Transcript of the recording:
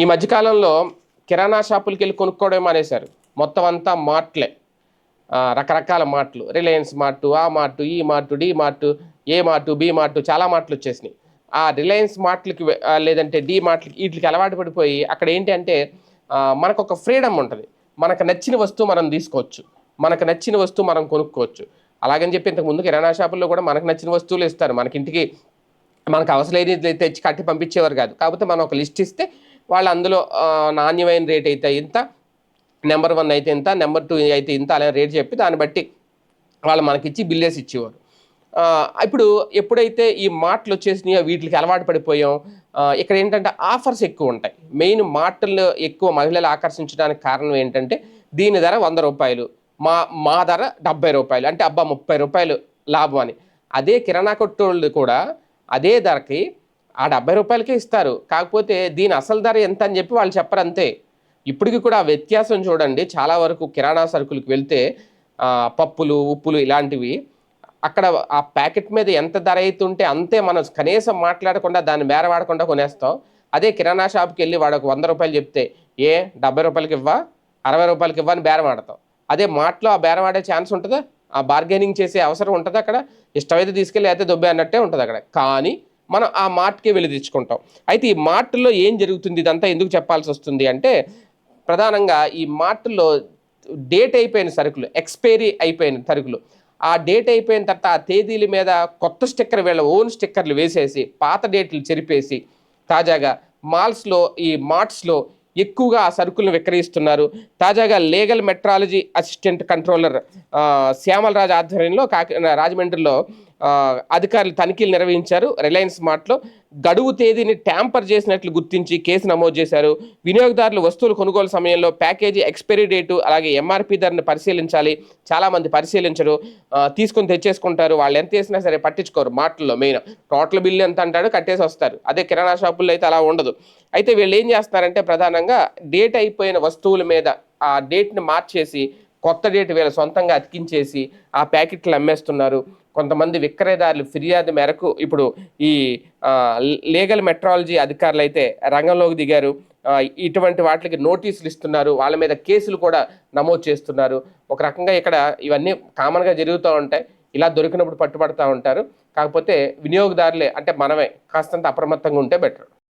ఈ మధ్యకాలంలో కిరాణా షాపులకి వెళ్ళి కొనుక్కోవడం మానేశారు. మొత్తం అంతా మార్ట్లే. రకరకాల మార్ట్లు. రిలయన్స్ మార్టు ఆ మార్టు ఈ mart D mart A mart B mart చాలా మార్ట్లు వచ్చేసినాయి. ఆ రిలయన్స్ మార్ట్లకి లేదంటే డి మార్ట్లకి వీటికి అలవాటు పడిపోయి అక్కడ ఏంటి అంటే మనకు ఒక ఫ్రీడమ్ ఉంటుంది. మనకు నచ్చిన వస్తువు మనం తీసుకోవచ్చు. మనకు నచ్చిన వస్తువు మనం కొనుక్కోవచ్చు. అలాగని చెప్పి ఇంతకు ముందు కిరాణా షాపుల్లో కూడా మనకు నచ్చిన వస్తువులు ఇస్తారు. మనకి ఇంటికి మనకు అవసరమైనది తెచ్చి కట్టి పంపించేవారు కాదు. కాకపోతే మనం ఒక లిస్ట్ ఇస్తే వాళ్ళు అందులో నాణ్యమైన రేట్ అయితే ఇంత నెంబర్ వన్ అయితే ఇంత నెంబర్ టూ అయితే ఇంత అలా రేట్ చెప్పి దాన్ని బట్టి వాళ్ళు మనకిచ్చి బిల్లేసి ఇచ్చేవారు. ఇప్పుడు ఎప్పుడైతే ఈ మాటలు వచ్చేసినాయో వీటికి అలవాటు పడిపోయాం ఇక్కడ ఏంటంటే ఆఫర్స్ ఎక్కువ ఉంటాయి. మెయిన్ మాటలు ఎక్కువ మహిళలు ఆకర్షించడానికి కారణం ఏంటంటే దీని ధర వంద రూపాయలు మా మా ధర డెబ్బై రూపాయలు అంటే అబ్బా ముప్పై రూపాయలు లాభం అని. అదే కిరాణా కొట్టోళ్ళు కూడా అదే ధరకి ఆ డెబ్బై రూపాయలకే ఇస్తారు. కాకపోతే దీని అసలు ధర ఎంత అని చెప్పి వాళ్ళు చెప్పరు అంతే. ఇప్పటికి కూడా ఆ వ్యత్యాసం చూడండి చాలా వరకు కిరాణా సరుకులకు వెళ్తే పప్పులు ఉప్పులు ఇలాంటివి అక్కడ ఆ ప్యాకెట్ మీద ఎంత ధర అవుతుంటే అంతే మనం కనీసం మాట్లాడకుండా దాన్ని బేరవాడకుండా కొనేస్తాం. అదే కిరాణా షాప్కి వెళ్ళి వాడు ఒక వంద రూపాయలు చెప్తే ఏ డెబ్బై రూపాయలకి ఇవ్వా? అరవై రూపాయలకి ఇవ్వా? అని బేరం ఆడతాం అదే మాటలో ఆ బేరం ఆడే ఛాన్స్ ఉంటుందా? ఆ బార్గెనింగ్ చేసే అవసరం ఉంటుంది అక్కడ? ఇష్టమైతే తీసుకెళ్ళి అయితే దొబ్బే అన్నట్టే ఉంటుంది అక్కడ కానీ మనం ఆ మార్ట్కే వెళ్ళి తెచ్చుకుంటాం. అయితే ఈ మార్ట్లో ఏం జరుగుతుంది? ఇదంతా ఎందుకు చెప్పాల్సి వస్తుంది అంటే ప్రధానంగా ఈ మార్ట్లో డేట్ అయిపోయిన సరుకులు ఎక్స్పైరీ అయిపోయిన సరుకులు. ఆ డేట్ అయిపోయిన తర్వాత ఆ తేదీల మీద కొత్త స్టిక్కర్ వీళ్ళ ఓన్ స్టిక్కర్లు వేసేసి పాత డేట్లు చెరిపేసి తాజాగా మాల్స్లో ఈ మార్ట్స్లో ఎక్కువగా ఆ సరుకులను విక్రయిస్తున్నారు. తాజాగా లీగల్ మెట్రాలజీ అసిస్టెంట్ కంట్రోలర్ ఆ, శ్యామలరాజు ఆధ్వర్యంలో కాకి రాజమండ్రిలో అధికారులు తనిఖీలు నిర్వహించారు. రిలయన్స్ మార్ట్లో గడువు తేదీని ట్యాంపర్ చేసినట్లు గుర్తించి కేసు నమోదు చేశారు. వినియోగదారులు వస్తువులు కొనుగోలు సమయంలో ప్యాకేజీ ఎక్స్పైరీ డేటు అలాగే ఎంఆర్పి ధరను పరిశీలించాలి. చాలామంది పరిశీలించరు. తీసుకొని తెచ్చేసుకుంటారు. వాళ్ళు ఎంత వేసినా సరే పట్టించుకోరు. మాటల్లో మెయిన్ టోటల్ బిల్లు ఎంత అంటాడు కట్టేసి వస్తారు. అదే కిరాణా షాపుల్లో అయితే అలా ఉండదు. అయితే వీళ్ళు ఏం చేస్తున్నారంటే ప్రధానంగా డేట్ అయిపోయిన వస్తువుల మీద ఆ డేట్ని మార్చేసి కొత్త డేట్ వీళ్ళ సొంతంగా అతికించేసి ఆ ప్యాకెట్లు అమ్మేస్తున్నారు. కొంతమంది విక్రయదారులు ఫిర్యాదు మేరకు ఇప్పుడు ఈ లీగల్ మెట్రాలజీ అధికారులు అయితే రంగంలోకి దిగారు. ఇటువంటి వాటికి నోటీసులు ఇస్తున్నారు. వాళ్ళ మీద కేసులు కూడా నమోదు చేస్తున్నారు. ఒక రకంగా ఇక్కడ ఇవన్నీ కామన్గా జరుగుతూ ఉంటాయి. ఇలా దొరికినప్పుడు పట్టుబడతా ఉంటారు. కాకపోతే వినియోగదారులే అంటే మనమే కాస్తంత అప్రమత్తంగా ఉంటే బెటర్.